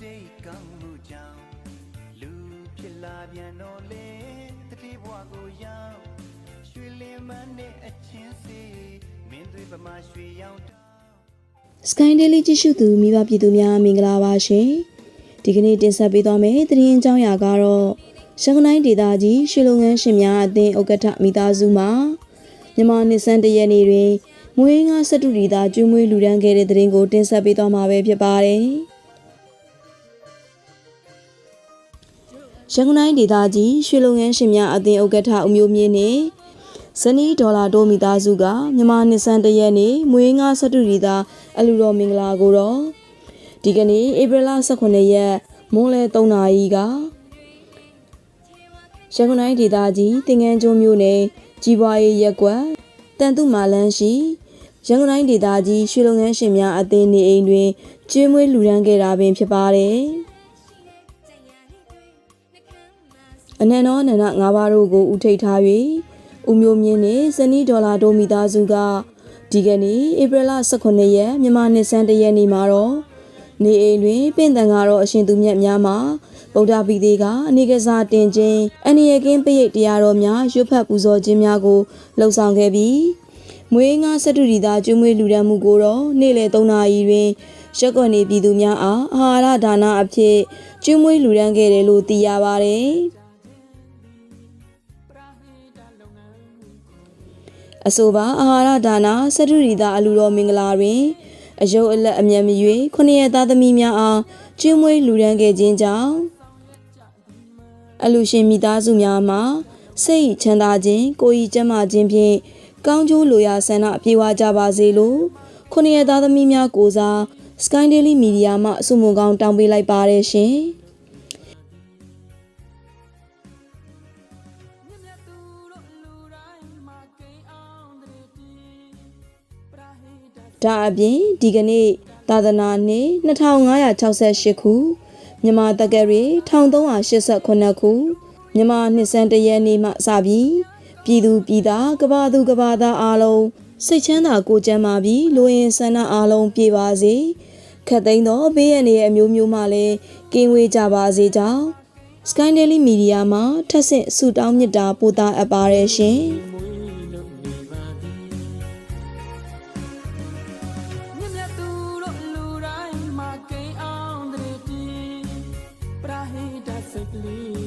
ကြောင့်အတိတ်ကောင်းမှုကြောင့်လူဖြစ်လာပြန်တော့လေတတိဘဝကိုရောက်ရွှေလင်းမန်းနဲ့အချင်းစီမင်းတွေပမာရွှေရောင် Sky Daily ကြည့်ရှုသူမိဘပြည်သူများမင်္ဂလာပါရှင်ဒီကနေ့တင်ဆက်ပေးသွားမယ့်သတင်းအကြောင်းအရာကတော့ရှန်ကနိုင်းဒေသကြီးရွှေလုံငန်းရှင်များအသင်းဥက္ကဋ္ဌမိသားစုမှမြန်မာနှစ်ဆန်းတရက်နေ့တွင်မွေးငါစတုရီသားကျွေးမွေးလူဒန်းခဲ့တဲ့သတင်းကိုတင်ဆက်ပေးသွားမှာပဲဖြစ်ပါတယ် ရန်ကုန်တိုင်းဒေသကြီးရွှေလုံငန်းရှင်များအသင်းဥက္ကဋ္ဌဦးမျိုးမြင့်နဲ့ဇနီးဒေါ်လာတိုးမိသားစုကမြန်မာနှစ်ဆန်းတရက်နေ့မွေးငါစတုရီသားအလူတော်မင်္ဂလာကိုတော့ဒီကနေ့ဧပြီလ18ရက်မွန်းလယ်3နာရီကရန်ကုန်တိုင်းဒေသကြီးတင်ငန်းကျွန်းမြို့နယ်ကြီးပွားရေးရက်ကွက်တန်တုမာလန်းရှိရန်ကုန်တိုင်းဒေသကြီးရွှေလုံငန်းရှင်များအသင်းနေအိမ်တွင်ကျွေးမွေးလူဒန်းခဲ့တာပင်ဖြစ်ပါတယ် အနန္တောနန္ဒငါးပါးတို့ကိုဥထိတ်ထား၍ဦးမျိုးမြင့်နှင့်ဇနီးဒေါ်လာတိုးမိသားစုကဒီကနေ့ဧပြီလ18ရက်မြန်မာနှစ်ဆန်းတရက်နေ့မှာတော့နေအိမ်တွင်ပင့်တန်ကတော့အရှင်သူမြတ်များမှာဗုဒ္ဓဘီသေးကအနေကစားတင်ခြင်းအနိယကင်းပိယိတ်တရားတော်များရွတ်ဖတ်ပူဇော်ခြင်းများကိုလှုံ့ဆော်ခဲ့ပြီးမွေးငါစတုရီသားကျွေးမွေးလူဒန်းမှုကိုတော့နေ့လယ်3နာရီတွင်ရက်ကွက်နေပြည်သူများအားအာဟာရဒါနအဖြစ်ကျွေးမွေးလူဒန်းခဲ့တယ်လို့သိရပါတယ်။ အဆိုပါအာဟာရဒါနာစတုရီတာအလူတော်မင်္ဂလာတွင်အယုတ်အလက်အမျက်မရွေခုနှစ်ရက်သားသမီးများအားကျွေးမွေးလူဒန်းခဲ့ခြင်းကြောင့်အလူရှင်မိသားစုများမှာစိတ်ချမ်းသာခြင်းကိုယ်ဤကျန်းမာခြင်းဖြင့်ကောင်းကျိုးလိုရာဆန္ဒပြေဝကြပါစေလို့ခုနှစ်ရက်သားသမီးများကိုစား Sky Daily Media မှအစုံမကောင်းတောင်းပေးလိုက်ပါတယ်ရှင်။ ဒါအပြင်ဒီကနေ့သာသနာနှစ်2568ခုမြန်မာတက္ကရီ1389ခုမြန်မာနှစ်စန်းတရက်နေ့မှစပြီးပြည်သူပြည်သားကဘာသူကဘာသားအားလုံးစိတ်ချမ်းသာကိုယ်ကျန်းမာပြီးလူရင်ဆန္ဒအားလုံးပြည့်ပါစေခတ်သိမ်းသောဘေးရန်ရဲ့အမျိုးမျိုးမှလည်းကင်းဝေးကြပါစေကြောင်း Sky Daily Media မှာထပ်ဆင့်ဆုတောင်းမြတ်တာပို့သအပ်ပါတယ်ရှင် မှာ